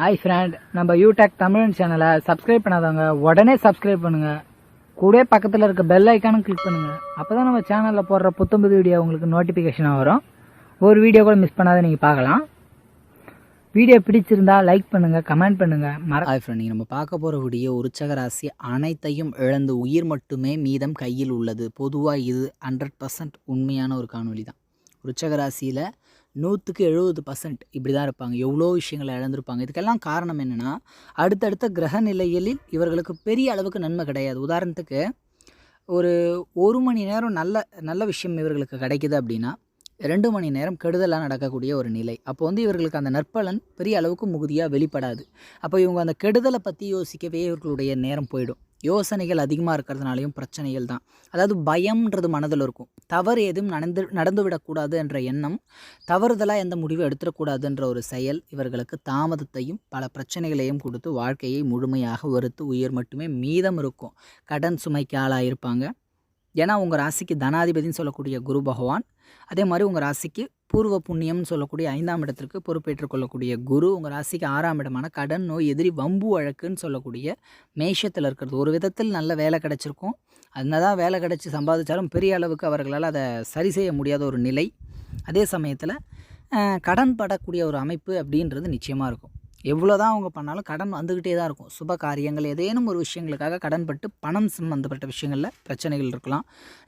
Hi friend நம்ம யூடெக் தமிழ் சேனலை subscribe பண்ணாதவங்க உடனே சப்ஸ்கிரைப் பண்ணுங்க. கூட பக்கத்தில் இருக்க பெல் ஐக்கானும் கிளிக் பண்ணுங்க. அப்பதான் நம்ம சேனலில் போடுற புத்தம்புது வீடியோ உங்களுக்கு நோட்டிஃபிகேஷனாக வரும். ஒரு வீடியோ கூட மிஸ் பண்ணாத நீங்கள் பார்க்கலாம். வீடியோ பிடிச்சிருந்தா லைக் பண்ணுங்க கமெண்ட் பண்ணுங்க. மற ஹாய் ஃப்ரெண்ட் நீங்கள் நம்ம பார்க்க போகிற வீடியோ உற்சக ராசி அனைத்தையும் இழந்து உயிர் மட்டுமே மீதம் கையில் உள்ளது. பொதுவாக இது ஹண்ட்ரட் பர்சன்ட் உண்மையான ஒரு காணொளி தான் ருச்சகராசியில் நூற்றுக்கு எழுபது பர்சன்ட் இப்படி தான் இருப்பாங்க. எவ்வளோ விஷயங்களை இழந்திருப்பாங்க. இதுக்கெல்லாம் காரணம் என்னென்னா அடுத்தடுத்த கிரக நிலைகளில் இவர்களுக்கு பெரிய அளவுக்கு நன்மை கிடையாது. உதாரணத்துக்கு ஒரு ஒரு மணி நேரம் நல்ல நல்ல விஷயம் இவர்களுக்கு கிடைக்குது அப்படின்னா ரெண்டு மணி நேரம் கெடுதலாக நடக்கக்கூடிய ஒரு நிலை. அப்போ வந்து இவர்களுக்கு அந்த நற்பலன் பெரிய அளவுக்கு முகுதியாக வெளிப்படாது. அப்போ இவங்க அந்த கெடுதலை பற்றி யோசிக்கவே இவர்களுடைய நேரம் போயிடும். யோசனைகள் அதிகமாக இருக்கிறதுனாலையும் பிரச்சனைகள் தான். அதாவது பயம்ன்றது மனதில் இருக்கும். தவறு எதுவும் நடந்து நடந்து விடக்கூடாது என்ற எண்ணம் தவறுதலாக எந்த முடிவும் எடுத்துடக்கூடாதுன்ற ஒரு செயல் இவர்களுக்கு தாமதத்தையும் பல பிரச்சனைகளையும் கொடுத்து வாழ்க்கையை முழுமையாக வெறுத்து உயிர் மட்டுமே மீதம் இருக்கும். கடன் சுமைக்கு ஆளாக இருப்பாங்க ஏன்னா உங்கள் ராசிக்கு தனாதிபதினு சொல்லக்கூடிய குரு பகவான் அதே மாதிரி உங்கள் ராசிக்கு பூர்வ புண்ணியம்னு சொல்லக்கூடிய ஐந்தாம் இடத்திற்கு பொறுப்பேற்றுக் கொள்ளக்கூடிய குரு உங்கள் ராசிக்கு ஆறாம் இடமான கடன் நோய் எதிரி வம்பு வழக்குன்னு சொல்லக்கூடிய மேஷத்தில் இருக்கிறது. ஒரு விதத்தில் நல்ல வேலை கிடச்சிருக்கும். தான் வேலை கிடச்சி சம்பாதிச்சாலும் பெரிய அளவுக்கு அவர்களால் அதை சரி செய்ய முடியாத ஒரு நிலை. அதே சமயத்தில் கடன் படக்கூடிய ஒரு அமைப்பு அப்படின்றது நிச்சயமாக இருக்கும். எவ்வளோ தான் அவங்க பண்ணாலும் கடன் வந்துக்கிட்டே தான் இருக்கும். சுப காரியங்கள் ஏதேனும் ஒரு விஷயங்களுக்காக கடன்பட்டு பணம் சம்மந்தப்பட்ட விஷயங்களில் பிரச்சனைகள் இருக்கலாம்.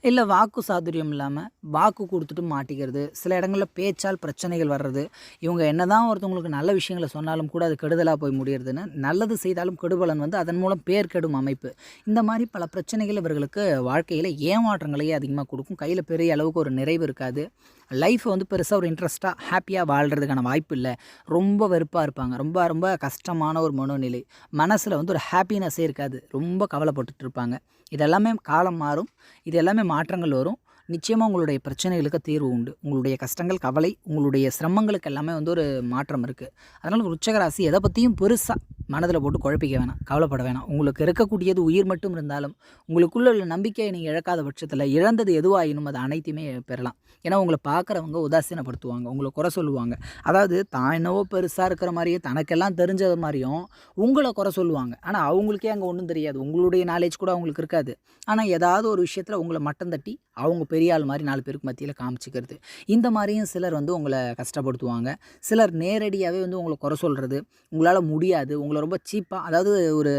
இல்லை வாக்கு சாதுரியம் இல்லாமல் வாக்கு கொடுத்துட்டு மாட்டிக்கிறது சில இடங்களில் பேச்சால் பிரச்சனைகள் வர்றது இவங்க என்ன தான் ஒருத்தவங்களுக்கு நல்ல விஷயங்களை சொன்னாலும் கூட அது கெடுதலாக போய் முடியறதுன்னு நல்லது செய்தாலும் கெடுபலன் வந்து அதன் மூலம் பேர் கெடும் அமைப்பு. இந்த மாதிரி பல பிரச்சனைகள் இவர்களுக்கு வாழ்க்கையில் ஏமாற்றங்களையே அதிகமாக கொடுக்கும். கையில் பெரிய அளவுக்கு ஒரு நிறைவு இருக்காது. லைஃப்பை வந்து பெருசாக ஒரு இன்ட்ரெஸ்ட்டாக ஹாப்பியாக வாழ்கிறதுக்கான வாய்ப்பு இல்லை. ரொம்ப வெறுப்பாக இருப்பாங்க. ரொம்ப ரொம்ப கஷ்டமான ஒரு மனோநிலை. மனசில் வந்து ஒரு ஹாப்பினஸ்ஸே இருக்காது. ரொம்ப கவலைப்பட்டுட்டு இருப்பாங்க இதெல்லாமே காலம் மாறும். இது எல்லாமே மாற்றங்கள் வரும். நிச்சயமாக உங்களுடைய பிரச்சனைகளுக்கு தீர்வு உண்டு. உங்களுடைய கஷ்டங்கள் கவலை உங்களுடைய சிரமங்களுக்கு எல்லாமே வந்து ஒரு மாற்றம் இருக்குது அதனால் உற்சக எதை பற்றியும் பெருசாக மனதில் போட்டு குழப்பிக்க வேணாம் கவலைப்பட வேணாம். உங்களுக்கு இருக்கக்கூடியது உயிர் மட்டும் இருந்தாலும் உங்களுக்குள்ள உள்ள நம்பிக்கையை நீங்கள் இழக்காத பட்சத்தில் இழந்தது எதுவாயினும் அது அனைத்தையுமே பெறலாம். ஏன்னா உங்களை பார்க்குறவங்க உதாசீனப்படுத்துவாங்க உங்களை குறை சொல்லுவாங்க. அதாவது தான் என்னவோ பெருசாக இருக்கிற மாதிரியே தனக்கெல்லாம் தெரிஞ்சது மாதிரியும் உங்களை குறை சொல்லுவாங்க. ஆனால் அவங்களுக்கே அங்கே ஒன்றும் தெரியாது. உங்களுடைய நாலேஜ் கூட அவங்களுக்கு இருக்காது. ஆனால் ஏதாவது ஒரு விஷயத்தில் உங்களை மட்டம் தட்டி அவங்க பெரிய ஆள் மாதிரி நாலு பேருக்கு மத்தியில் காமிச்சிக்கிறது. இந்த மாதிரியும் சிலர் வந்து உங்களை கஷ்டப்படுத்துவாங்க. சிலர் நேரடியாகவே வந்து உங்களை குறை சொல்கிறது உங்களால் முடியாது உங்களை ரொம்ப சீப்பாக அதாவது ஒரு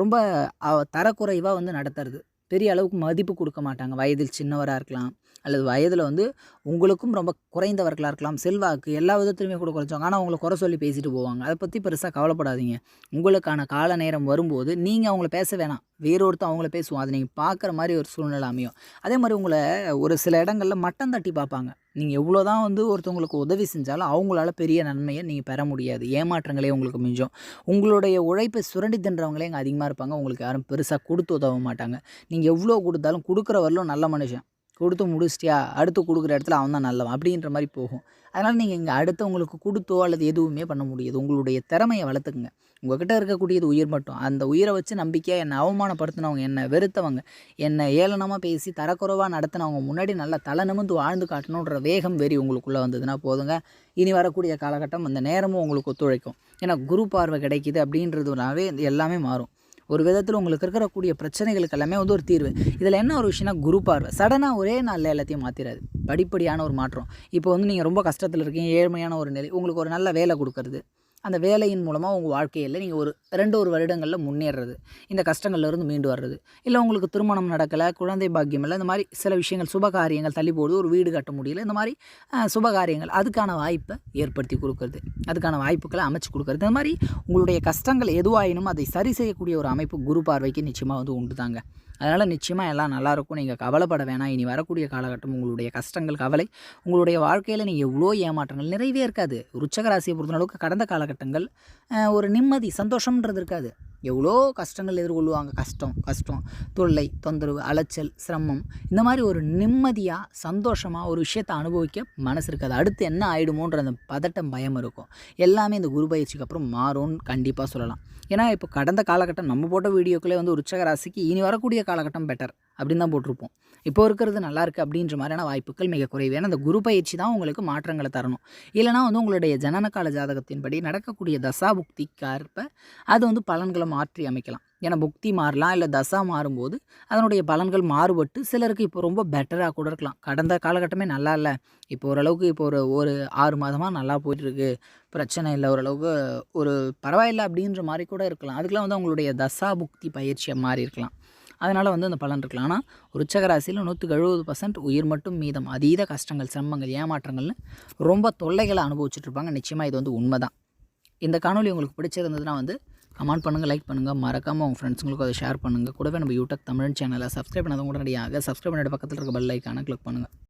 ரொம்ப தரக்குறைவாக வந்து நடத்துறது. பெரிய அளவுக்கு மதிப்பு கொடுக்க மாட்டாங்க. வயதில் சின்னவராக இருக்கலாம் அல்லது வயதில் வந்து உங்களுக்கும் ரொம்ப குறைந்தவர்களாக இருக்கலாம். செல்வாக்கு எல்லா விதத்துலையுமே கூட குறைச்சவங்க ஆனால் அவங்கள குறை சொல்லி பேசிட்டு போவாங்க. அதை பற்றி பெருசாக கவலைப்படாதீங்க. உங்களுக்கான கால நேரம் வரும்போது நீங்கள் அவங்கள பேச வேணாம். வேறொருத்தர் அவங்கள பேசுவோம் அதை நீங்கள் பார்க்குற மாதிரி ஒரு சூழ்நிலை அமையும். அதே மாதிரி உங்களை ஒரு சில இடங்களில் மட்டம் தட்டி பார்ப்பாங்க. நீங்கள் எவ்வளோ தான் வந்து ஒருத்தவங்களுக்கு உதவி செஞ்சாலும் அவங்களால பெரிய நன்மையை நீங்கள் பெற முடியாது. ஏமாற்றங்களே உங்களுக்கு மிஞ்சும். உங்களுடைய உழைப்பை சுரண்டி தின்றவங்களே இங்கே அதிகமாக இருப்பாங்க. உங்களுக்கு யாரும் பெருசாக கொடுத்து உதவ மாட்டாங்க. நீங்கள் எவ்வளோ கொடுத்தாலும் கொடுக்குறவரலும் நல்ல மனுஷன். கொடுத்து முடிச்சிட்டியா? அடுத்து கொடுக்குற இடத்துல அவன் தான் நல்லவன் அப்படின்ற மாதிரி போகும். அதனால் நீங்கள் இங்கே அடுத்தவங்களுக்கு கொடுத்தோ அல்லது எதுவுமே பண்ண முடியாது. உங்களுடைய திறமையை வளர்த்துக்குங்க. உங்ககிட்ட இருக்கக்கூடியது உயிர் மட்டும். அந்த உயிரை வச்சு நம்பிக்கையாக என்னை அவமானப்படுத்தினவங்க என்னை வெறுத்தவங்க என்னை ஏளனமாக பேசி தரக்குறைவாக நடத்தினவங்க முன்னாடி நல்லா தலை நிமிந்து வாழ்ந்து காட்டணுன்ற வேகம் வெறி உங்களுக்குள்ளே வந்ததுன்னா போதுங்க. இனி வரக்கூடிய காலகட்டம் அந்த நேரமும் உங்களுக்கு ஒத்துழைக்கும். ஏன்னா குரு பார்வை கிடைக்குது அப்படின்றதுனாவே இது எல்லாமே மாறும். ஒரு விதத்தில் உங்களுக்கு இருக்கக்கூடிய பிரச்சனைகளுக்கு எல்லாமே வந்து ஒரு தீர்வு. இதில் என்ன ஒரு விஷயம்னா குரு பார்வை. சடனாக ஒரே நாளில் எல்லாத்தையும் மாற்றிடாது படிப்படியான ஒரு மாற்றம். இப்போ வந்து நீங்கள் ரொம்ப கஷ்டத்தில் இருக்கீங்க ஏழ்மையான ஒரு நிலை உங்களுக்கு ஒரு நல்ல வேலை கொடுக்கறது. அந்த வேலையின் மூலமாக உங்கள் வாழ்க்கையில் நீங்கள் ஒரு ரெண்டு ஒரு வருடங்களில் முன்னேறுறது இந்த கஷ்டங்கள்ல இருந்து மீண்டு வர்றது இல்லை உங்களுக்கு திருமணம் நடக்கலை குழந்தை பாக்கியம் இல்லை இந்த மாதிரி சில விஷயங்கள் சுப காரியங்கள் தள்ளி போடுது ஒரு வீடு கட்ட முடியல இந்த மாதிரி சுப காரியங்கள் அதுக்கான வாய்ப்பை ஏற்படுத்தி கொடுக்குறது அதுக்கான வாய்ப்புகளை அமைச்சு கொடுக்குறது இந்த மாதிரி உங்களுடைய கஷ்டங்கள் எதுவாயினும் அதை சரி செய்யக்கூடிய ஒரு அமைப்பு குரு பார்வைக்கு நிச்சயமாக வந்து உண்டு தாங்க அதனால் நிச்சயமாக எல்லாம் நல்லாயிருக்கும் நீங்கள் கவலைப்பட வேணாம். இனி வரக்கூடிய காலகட்டம் உங்களுடைய கஷ்டங்கள் கவலை உங்களுடைய வாழ்க்கையில் நீங்கள் எவ்வளோ ஏமாற்றங்கள் நிறையவே இருக்காது. ருச்சக ராசியை பொறுத்தளவுக்கு கடந்த காலகட்டங்கள் ஒரு நிம்மதி சந்தோஷம்ன்றது இருக்காது. எவ்வளோ கஷ்டங்கள் எதிர்கொள்வாங்க? கஷ்டம் கஷ்டம். தொல்லை தொந்தரவு அலைச்சல் சிரமம். இந்த மாதிரி ஒரு நிம்மதியாக சந்தோஷமாக ஒரு விஷயத்தை அனுபவிக்க மனசு இருக்காது அடுத்து என்ன ஆகிடுமோன்ற அந்த பதட்டம் பயம் இருக்கும். எல்லாமே இந்த குரு பயிற்சிக்கு அப்புறம் மாறும்னு கண்டிப்பாக சொல்லலாம். ஏன்னா இப்போ கடந்த காலகட்டம் நம்ம போட்ட வீடியோக்களே வந்து உற்சக ராசிக்கு இனி வரக்கூடிய காலகட்டம் பெட்டர் அப்படின்னு தான் போட்டிருப்போம். இப்போ இருக்கிறது நல்லா இருக்குது அப்படின்ற மாதிரியான வாய்ப்புகள் மிக குறைவு. ஏன்னா அந்த குரு பயிற்சி தான் உங்களுக்கு மாற்றங்களை தரணும். இல்லைனா வந்து உங்களுடைய ஜனனகால ஜாதகத்தின்படி நடக்கக்கூடிய தசா புக்திக்கார்ப்ப அது வந்து பலன்களை மாற்றி அமைக்கலாம். ஏன்னா புக்தி மாறலாம் இல்லை தசா மாறும்போது அதனுடைய பலன்கள் மாறுபட்டு சிலருக்கு இப்போ ரொம்ப பெட்டராக கூட இருக்கலாம். கடந்த காலகட்டமே நல்லா இல்லை. இப்போ ஓரளவுக்கு இப்போ ஒரு ஒரு ஆறு மாதமாக நல்லா போயிட்டுருக்கு. பிரச்சனை இல்லை. ஓரளவுக்கு ஒரு பரவாயில்லை அப்படின்ற மாதிரி கூட இருக்கலாம். அதுக்கெலாம் வந்து அவங்களுடைய தசா புக்தி பயிற்சியை மாறி இருக்கலாம் அதனால் வந்து அந்த பலன் இருக்கலாம் ஆனால் உற்சக ராசியில் நூற்றுக்கு எழுபது பர்சன்ட் உயிர் மட்டும் மீதம். அதீத கஷ்டங்கள் சிரமங்கள் ஏமாற்றங்கள்னு ரொம்ப தொல்லைகளை அனுபவிச்சுட்ருப்பாங்க நிச்சயமாக இது வந்து உண்மை தான் இந்த காணொலி உங்களுக்கு பிடிச்சிருந்ததுன்னா வந்து கமெண்ட் பண்ணுங்கள் லைக் பண்ணுங்கள் மறக்காமல் உங்கள் ஃப்ரெண்ட்ஸுங்களுக்கும் அதை ஷேர் பண்ணுங்கள் கூடவே நம்ம யூடியூப் தமிழ் சேனலை சப்ஸ்கிரைப் பண்ணாதவங்க உடனடியாக சப்ஸ்கிரைப் பண்ணிட்டு பக்கத்தில் இருக்க பெல் ஐக்கானை கிளிக் பண்ணுங்கள்